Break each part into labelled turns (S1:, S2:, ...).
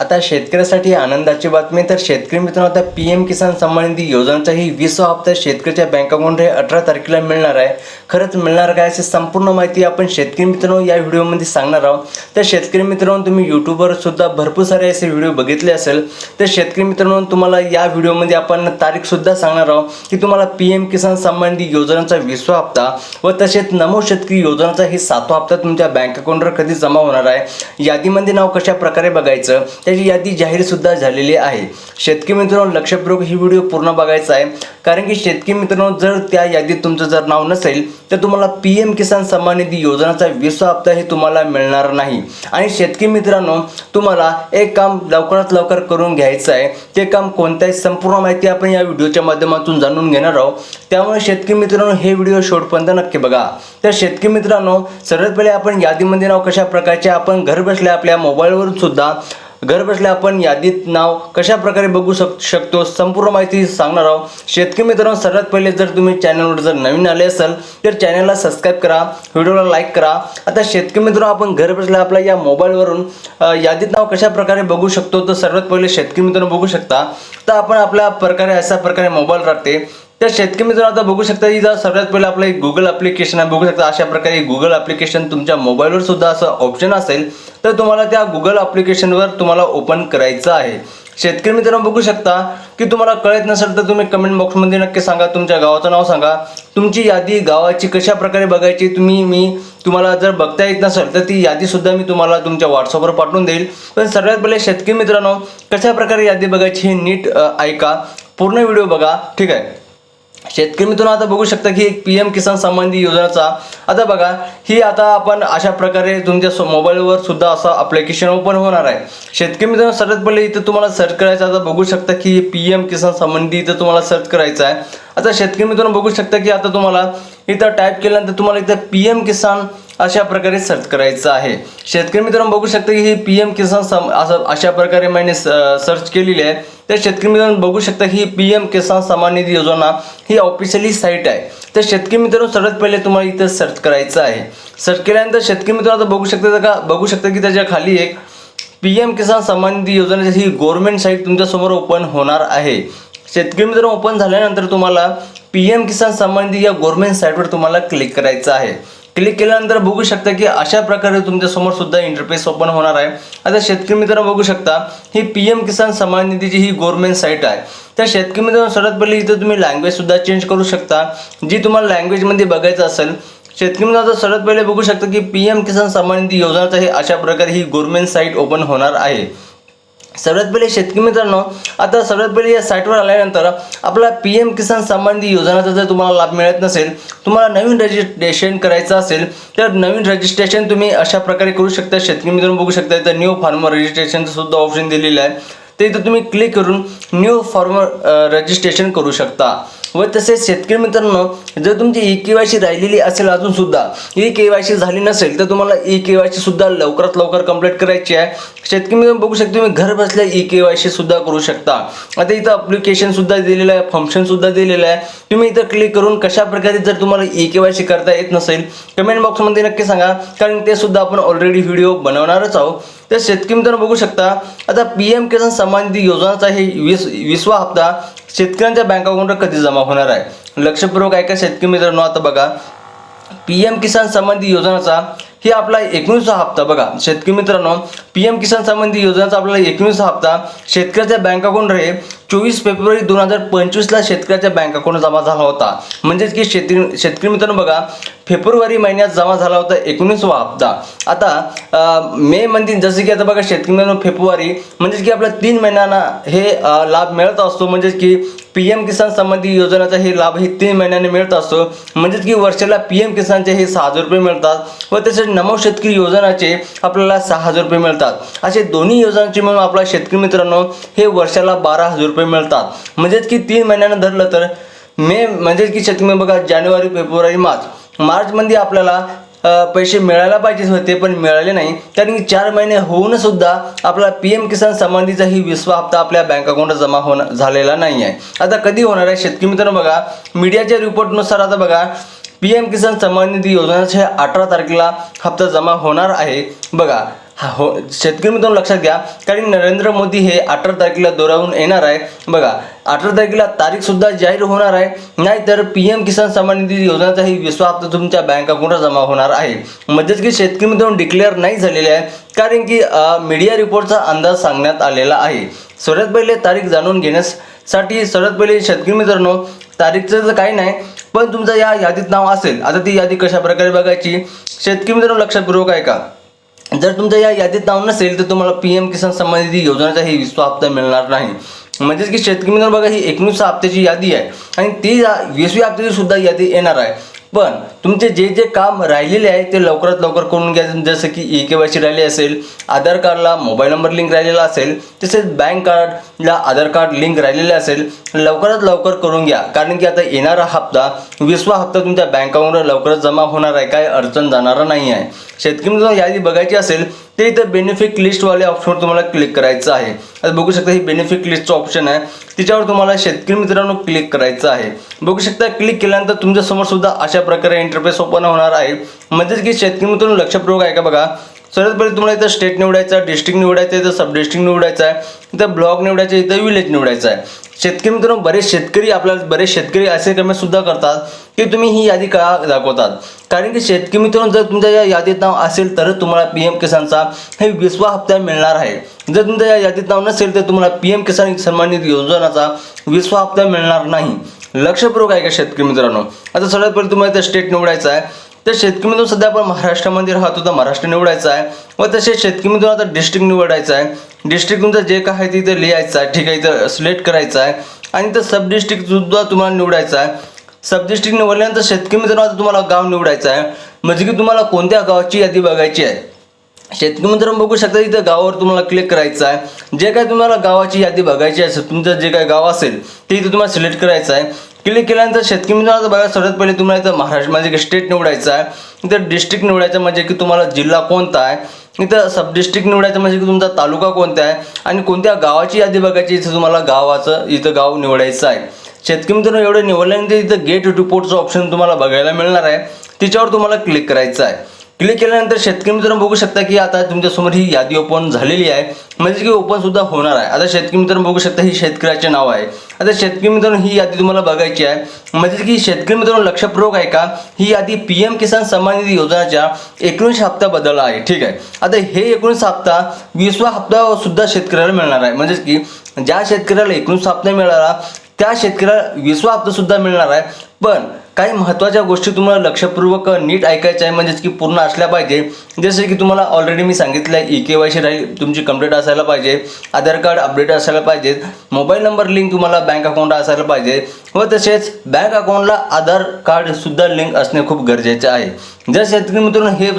S1: आता शेतकऱ्यासाठी आनंदाची बातमी तर शेतकरी मित्रांनो आता पी एम किसान संबंधी निधी योजनेचाही वीसवा हप्ता शेतकऱ्याच्या बँक अकाउंट हे अठरा तारखेला मिळणार आहे. खरंच मिळणार काय अशी संपूर्ण माहिती आपण शेतकरी मित्रांनो या व्हिडिओमध्ये सांगणार आहोत. तर शेतकरी मित्रांनो तुम्ही यूट्यूबवर सुद्धा भरपूर सारे असे व्हिडिओ बघितले असेल तर शेतकरी मित्रांनो तुम्हाला या व्हिडिओमध्ये आपण तारीखसुद्धा सांगणार आहोत की तुम्हाला पी एम किसान संबंधी निधी योजनेचा वीसवा हप्ता व तसेच नमो शेतकरी योजनाचा ही सातवा हप्ता तुमच्या बँक अकाउंटवर कधी जमा होणार आहे यादीमध्ये नाव कशा प्रकारे बघायचं त्याची यादी जाहीरसुद्धा झालेली आहे. शेतकरी मित्रांनो लक्षपूर्वक ही व्हिडिओ पूर्ण बघायचा आहे. कारण की शेतकरी मित्रांनो जर त्या यादीत तुमचं जर नाव नसेल तर तुम्हाला पी एम किसान सन्मान निधी योजनाचा वीसवा हप्ता हे तुम्हाला मिळणार नाही. आणि शेतकरी मित्रांनो तुम्हाला एक काम लवकरात लवकर करून घ्यायचं आहे. ते काम कोणत्याही संपूर्ण माहिती आपण या व्हिडिओच्या माध्यमातून जाणून घेणार आहोत. त्यामुळे शेतकरी मित्रांनो हे व्हिडिओ शेवटपर्यंत नक्की बघा. तर शेतकरी मित्रांनो सर्वात पहिले आपण यादीमध्ये नाव कशा प्रकारचे आपण घर बसल्या आपल्या मोबाईलवरून सुद्धा घरबसल्या आपण यादीत नाव कशा प्रकारे बघू शक शकतो संपूर्ण माहिती सांगणार आहोत. शेतकरी मित्रांनो सर्वात पहिले जर तुम्ही चॅनलवर जर नवीन आले असाल तर चॅनलला सबस्क्राईब करा व्हिडिओला लाईक करा. आता शेतकरी मित्रांनो आपण घरबसल्या आपल्या या मोबाईलवरून यादीत नाव कशा प्रकारे बघू शकतो तर सर्वात पहिले शेतकरी मित्रांनो बघू शकता. तर आपण आपल्या प्रकारे अशा प्रकारे मोबाईल राखते तर शेतकरी मित्र आता बघू शकता इथं सर्वात पहिले आपलं एक गुगल अप्लिकेशन आहे. बघू शकता अशा प्रकारे गुगल ॲप्लिकेशन तुमच्या मोबाईलवर सुद्धा असं ऑप्शन असेल तर तुम्हाला त्या गुगल ॲप्लिकेशनवर तुम्हाला ओपन करायचं आहे. शेतकरी मित्रांनो बघू शकता की तुम्हाला कळत नसेल तर तुम्ही कमेंट बॉक्समध्ये नक्की सांगा. तुमच्या गावाचं नाव सांगा. तुमची यादी गावाची कशा प्रकारे बघायची तुम्ही मी तुम्हाला जर बघता येत नसेल तर ती यादीसुद्धा मी तुम्हाला तुमच्या व्हॉट्सअपवर पाठवून देईल. पण सर्वात पहिले शेतकरी मित्रांनो कशा प्रकारे यादी बघायची हे नीट ऐका. पूर्ण व्हिडिओ बघा. ठीक आहे. शेतकरी मित्रांनो आता बघू शकता की एक पी एम किसान संबंधी योजनाचा आता बघा ही आता आपण अशा प्रकारे तुमच्या मोबाईलवर सुद्धा असं अप्लिकेशन ओपन होणार आहे. शेतकरी मित्रांनो सर्वात पहिले इथं तुम्हाला सर्च करायचं आता बघू शकता की पी एम किसान संबंधी इथं तुम्हाला सर्च करायचं आहे. आता शेतकरी मित्रांनो बघू शकता की आता तुम्हाला इथं टाईप केल्यानंतर तुम्हाला इथं पी एम किसान अशा प्रकारे सर्च करायचं आहे. शेतकरी मित्रांनो बघू शकता की ही पी एम किसान सम असं अशा प्रकारे मैंने सर्च केलेली आहे. तर शेतकरी मित्रांनो बघू शकता ही पी एम किसान सन्मान निधी योजना ही ऑफिशियली साईट आहे. तर शेतकरी मित्रांनो सर्वात पहिले तुम्हाला इथं सर्च करायचं आहे. सर्च केल्यानंतर शेतकरी मित्रांनो आता बघू शकता का बघू शकता की त्याच्याखाली एक पी एम किसान सन्मान निधी योजनेची ही गव्हर्नमेंट साईट तुमच्यासमोर ओपन होणार आहे. शेतकरी मित्रांनो ओपन झाल्यानंतर तुम्हाला पी एम किसान सन्मान निधी या गव्हर्नमेंट साईटवर तुम्हाला क्लिक करायचं आहे. क्लिक केल्यानंतर बघू शकता की अशा प्रकारे तुमच्यासमोर सुद्धा इंटरफेस ओपन होणार आहे. आता शेतकरी मित्रांनो बघू शकता ही पी एम किसान सन्मान निधीची ही गव्हर्नमेंट साईट आहे. त्या शेतकरी मित्रांनो सर्वात पहिले इथं तुम्ही लँग्वेजसुद्धा चेंज करू शकता. जी तुम्हाला लँग्वेजमध्ये बघायचं असेल शेतकरी मित्रांनो आता सर्वात पहिले बघू शकता की पी एम किसान सन्मान निधी योजनाचा हे अशा प्रकारे ही गव्हर्नमेंट साईट ओपन होणार आहे. सर्वात पहिले शेतकरी मित्रांनो आता सर्वात पहिले या साईटवर आल्यानंतर आपला पी एम किसान संबंधी योजनाचा जर तुम्हाला लाभ मिळत नसेल तुम्हाला नवीन रजिस्ट्रेशन करायचं असेल तर नवीन रजिस्ट्रेशन तुम्ही अशा प्रकारे करू शकता. शेतकरी मित्रांनो बघू शकता इथं न्यू फार्मर रजिस्ट्रेशनचं सुद्धा ऑप्शन दिलेलं आहे. ते इथं तुम्ही क्लिक करून न्यू फॉर्मर रजिस्ट्रेशन करू शकता. व तसेच शेतकरी मित्रांनो जर तुमची ई के वाय सी राहिलेली असेल अजून सुद्धा ई के वाय सी झाली नसेल तर तुम्हाला ई के वाय सी सुद्धा लवकरात लवकर कंप्लीट करायची आहे. शेतकरी मित्र बघू शकता तुम्ही घर बसल्या ई के वाय सी सुद्धा करू शकता. आता इथं अप्लिकेशन सुद्धा दिलेलं आहे फंक्शन सुद्धा दिलेलं आहे. तुम्ही इथं क्लिक करून कशा प्रकारे जर तुम्हाला ई के वाय सी करता येत नसेल कमेंट बॉक्समध्ये नक्की सांगा. कारण ते सुद्धा आपण ऑलरेडी व्हिडिओ बनवणारच आहोत. तर शेतकरी मित्रांनो बघू शकता आता पी एम किसान सन्मान निधी योजनाचा हे वीस वीसवा हप्ता शेतकऱ्यांच्या बँक अकाउंटवर कधी जमा होणार आहे? लक्षपूर्वक ऐका शेतकरी मित्रांनो आता बघा. पी एम किसान संबंधी योजनाचा हे आपला एकोणीसवा हप्ता बघा. शेतकरी मित्रांनो पी एम किसान संबंधी योजनाचा योजनेचा आपला एकोणीसवा हप्ता शेतकऱ्याच्या बँक अकाउंट हे चोवीस फेब्रुवारी दोन हजार पंचवीसला शेतकऱ्याच्या बँक अकाउंट जमा झाला होता. म्हणजेच की शेतकरी शेतकरी मित्रांनो बघा फेब्रुवारी महिन्यात जमा झाला होता एकोणीसवा हप्ता. आता मे मध्ये जसं की आता बघा शेतकरी फेब्रुवारी म्हणजेच की आपल्या तीन महिन्यांना हे लाभ मिळत असतो. म्हणजेच की पी एम किसान संबंधी योजनेचा हे लाभ हे तीन महिन्याने मिळत असतो. म्हणजेच की वर्षाला पी एम किसानचे हे सहा हजार रुपये मिळतात व तसेच नमो शेतकरी योजनाचे आपल्याला सहा हजार रुपये मिळतात. असे दोन्ही योजनांचे मिळून आपला शेतकरी मित्रांनो हे वर्षाला बारा हजार रुपये मिळतात. म्हणजेच की तीन महिन्यानं धरलं तर मे म्हणजेच की शेतकरी बघा जानेवारी फेब्रुवारी मार्च. मार्चमध्ये आपल्याला पैसे मिळायला पाहिजे होते पण मिळाले नाही. कारण चार महिने होऊन सुद्धा आपला पी एम किसान संबंधीचा ही विसवा हप्ता आपल्या बँक अकाउंटला जमा होणं झालेला नाही आहे. आता कधी होणार आहे शेतकरी मित्रांनो बघा मीडियाच्या रिपोर्टनुसार आता बघा पी एम किसान सन्मान निधी योजनेच्या अठरा तारखेला हप्ता जमा होणार आहे. बघा हा हो शेतकरी मित्रांनो लक्षात घ्या कारण नरेंद्र मोदी हे अठरा तारखेला दोरावून येणार आहे. बघा अठरा तारखेला तारीख सुद्धा जाहीर होणार आहे. नाहीतर पी एम किसान सन्मान निधी योजनेचाही विश्वा हप्ता तुमच्या बँक अकाउंटला जमा होणार आहे. म्हणजेच की शेतकरी मित्रांनो डिक्लेअर नाही झालेले आहे कारण की मीडिया रिपोर्टचा अंदाज सांगण्यात आलेला आहे. सर्वात पहिले तारीख जाणून घेण्यासाठी सर्वात पहिले शेतकरी मित्रांनो तारीखचं तर काही नाही पण तुमचं या यादीत नाव असेल आता ती यादी कशा प्रकारे बघायची? शेतकरी मित्रांनो लक्षपूर्वक आहे का? जर तुमच्या या यादीत नाव नसेल तर तुम्हाला पी एम किसान सन्मान निधी योजनेचाही विश्व हप्ता मिळणार नाही. म्हणजेच की शेतकरी मित्रांनो बघा ही एकोणीस हप्त्याची यादी आहे. आणि ती या- वीसव्या हप्त्याची सुद्धा यादी येणार आहे. पण तुमचे जे जे काम राहिलेले आहे ते लवकरात लवकर करून घ्या. जसं की ई के वाय सी राहिली असेल आधार कार्डला मोबाईल नंबर लिंक राहिलेला असेल तसेच बँक कार्डला आधार कार्ड लिंक राहिलेले असेल लवकरात लवकर करून घ्या. कारण की आता येणारा हप्ता वीसवा हप्ता तुमच्या बँक अकाउंटवर लवकरच जमा होणार आहे. काय अडचण जाणार नाही आहे. शेतकरी मित्रांनो यादी बघायची असेल ते इथं बेनिफिट लिस्टवाले ऑप्शनवर तुम्हाला क्लिक करायचं आहे. आता बघू शकता ही बेनिफिट लिस्टचं ऑप्शन आहे. तिच्यावर तुम्हाला शेतकरी मित्रांनो क्लिक करायचं आहे. बघू शकता क्लिक केल्यानंतर तुमच्यासमोर सुद्धा अशा प्रकारे इंटरफेस ओपन होणार आहे. म्हणजेच की शेतकरी मित्रांनो लक्षपूर्वक आहे का बघा? सर्वात पहिले तुम्हाला इथं स्टेट निवडायचं डिस्ट्रिक्ट निवडायचं इथं सब डिस्ट्रिक्ट निवडायचं आहे इथं ब्लॉक निवडायचं आहे इथं विलेज निवडायचं आहे. शेतकरी मित्रांनो बरेच शेतकरी आपल्याला बरेच शेतकरी असे कमेंट सुद्धा करतात की तुम्ही ही यादी का दाखवतात? कारण की शेतकरी मित्रांनो जर तुमच्या या यादीत नाव असेल तरच तुम्हाला पी एम किसानचा हे विसवा हप्ता मिळणार आहे. जर तुमच्या या यादीत नाव नसेल तर तुम्हाला पी एम किसान सन्मान निधी योजनाचा विसवा हप्ता मिळणार नाही. लक्षपूर्वक आहे का शेतकरी मित्रांनो. आता सगळ्यात पहिले तुम्हाला इथं स्टेट निवडायचं आहे. तर शेतकरी मित्रांनो सध्या आपण महाराष्ट्रामध्ये राहतो तर महाराष्ट्र निवडायचा आहे. व तसेच शेतकरी मित्रांनो आता डिस्ट्रिक्ट निवडायचं आहे. डिस्ट्रिक्ट तुमचं जे काय आहे तिथे लिहायचं आहे. ठीक आहे इथं सिलेक्ट करायचं आहे. आणि तर सब डिस्ट्रिक्ट सुद्धा तुम्हाला निवडायचं आहे. सब डिस्ट्रिक्ट निवडल्यानंतर शेतकरी मित्रांनो आता तुम्हाला गाव निवडायचं आहे. म्हणजे की तुम्हाला कोणत्या गावाची यादी बघायची आहे? शेतकरी मित्रांनो बघू शकता इथं गावावर तुम्हाला क्लिक करायचं आहे. जे काय तुम्हाला गावाची यादी बघायची असेल तुमचं जे काय गाव असेल ते इथं तुम्हाला सिलेक्ट करायचं आहे. क्लिक केल्यानंतर शेतकरी मित्रांनो बघा सर्वात पहिले तुम्हाला इथं महाराष्ट्र म्हणजे स्टेट निवडायचं आहे. इथं डिस्ट्रिक्ट निवडायचं म्हणजे की तुम्हाला जिल्हा कोणता आहे. इथं सब डिस्ट्रिक्ट निवडायचं म्हणजे की तुमचा तालुका कोणता आहे. आणि कोणत्या गावाची यादी बघायची इथं तुम्हाला गावाचं इथं गाव निवडायचं आहे. शेतकरी मित्रांनो एवढं निवडल्यानंतर इथं गेट रिपोर्टचं ऑप्शन तुम्हाला बघायला मिळणार आहे. तिच्यावर तुम्हाला क्लिक करायचं आहे. क्लिक केल्यानंतर शेतकरी मित्रांनो बघू शकता की आता तुमच्यासमोर ही यादी ओपन झालेली आहे. म्हणजे की ओपन सुद्धा होणार आहे. आता शेतकरी मित्रांनो बघू शकता ही शेतकऱ्याचे नाव आहे. आता शेतकरी मित्रांनो ही यादी तुम्हाला बघायची आहे. म्हणजे की शेतकरी मित्रांनो लक्षपूर्वक आहे का ही यादी पी एम किसान सन्मान निधी योजनाच्या एकोणीस बदलला आहे. ठीक आहे. आता हे एकोणीस हप्ता वीसवा हप्ता सुद्धा शेतकऱ्याला मिळणार आहे. म्हणजेच की ज्या शेतकऱ्याला एकोणीस हप्ता मिळाला त्या शेतकऱ्याला वीसवा हप्ता सुद्धा मिळणार आहे. पण काही महत्त्वाच्या गोष्टी तुम्हाला लक्षपूर्वक नीट ऐकायच्या आहे म्हणजेच की पूर्ण असल्या पाहिजे. जसे की तुम्हाला ऑलरेडी मी सांगितलं आहे ई के वाय सी राहील तुमची कंप्लीट असायला पाहिजे. आधार कार्ड अपडेट असायला पाहिजे. मोबाईल नंबर लिंक तुम्हाला बँक अकाउंट असायला पाहिजे. व तसेच बँक अकाउंटला आधार कार्डसुद्धा लिंक असणे खूप गरजेचे आहे. जर शेतकरी मित्रांनो हे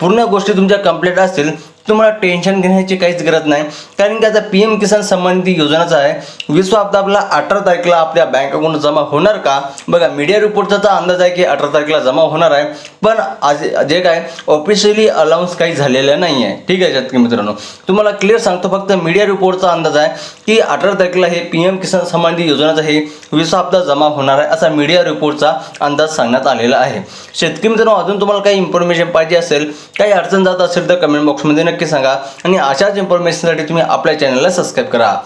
S1: पूर्ण गोष्टी तुमच्या कंप्लीट असतील तुम्हाला टेन्शन घेण्याची काहीच गरज नाही. कारण की आता पी एम किसान संबंधी योजनाचा आहे. विश्व हप्ता आपला अठरा तारखेला आपल्या बँक अकाउंट जमा होणार का? बघा मीडिया रिपोर्टचा अंदाज आहे की अठरा तारखेला जमा होणार आहे. पण आज जे काय ऑफिशियली अलाउन्स काही झालेलं नाही आहे ठीक आहे शेतकरी मित्रांनो. तुम्हाला क्लिअर सांगतो फक्त मीडिया रिपोर्टचा अंदाज आहे की अठरा तारखेला हे पी एम किसान संबंधी योजनाचा हे वीस हप्ता जमा होणार आहे असा मीडिया रिपोर्टचा अंदाज सांगण्यात आलेला आहे. शेतकरी मित्रांनो अजून तुम्हाला काही इन्फॉर्मेशन पाहिजे असेल काही अडचण जात असेल तर कमेंट बॉक्समध्ये नक्की सांगा. आणि अशाच इन्फॉर्मेशनसाठी तुम्ही आपल्या चॅनलला सबस्क्राईब करा.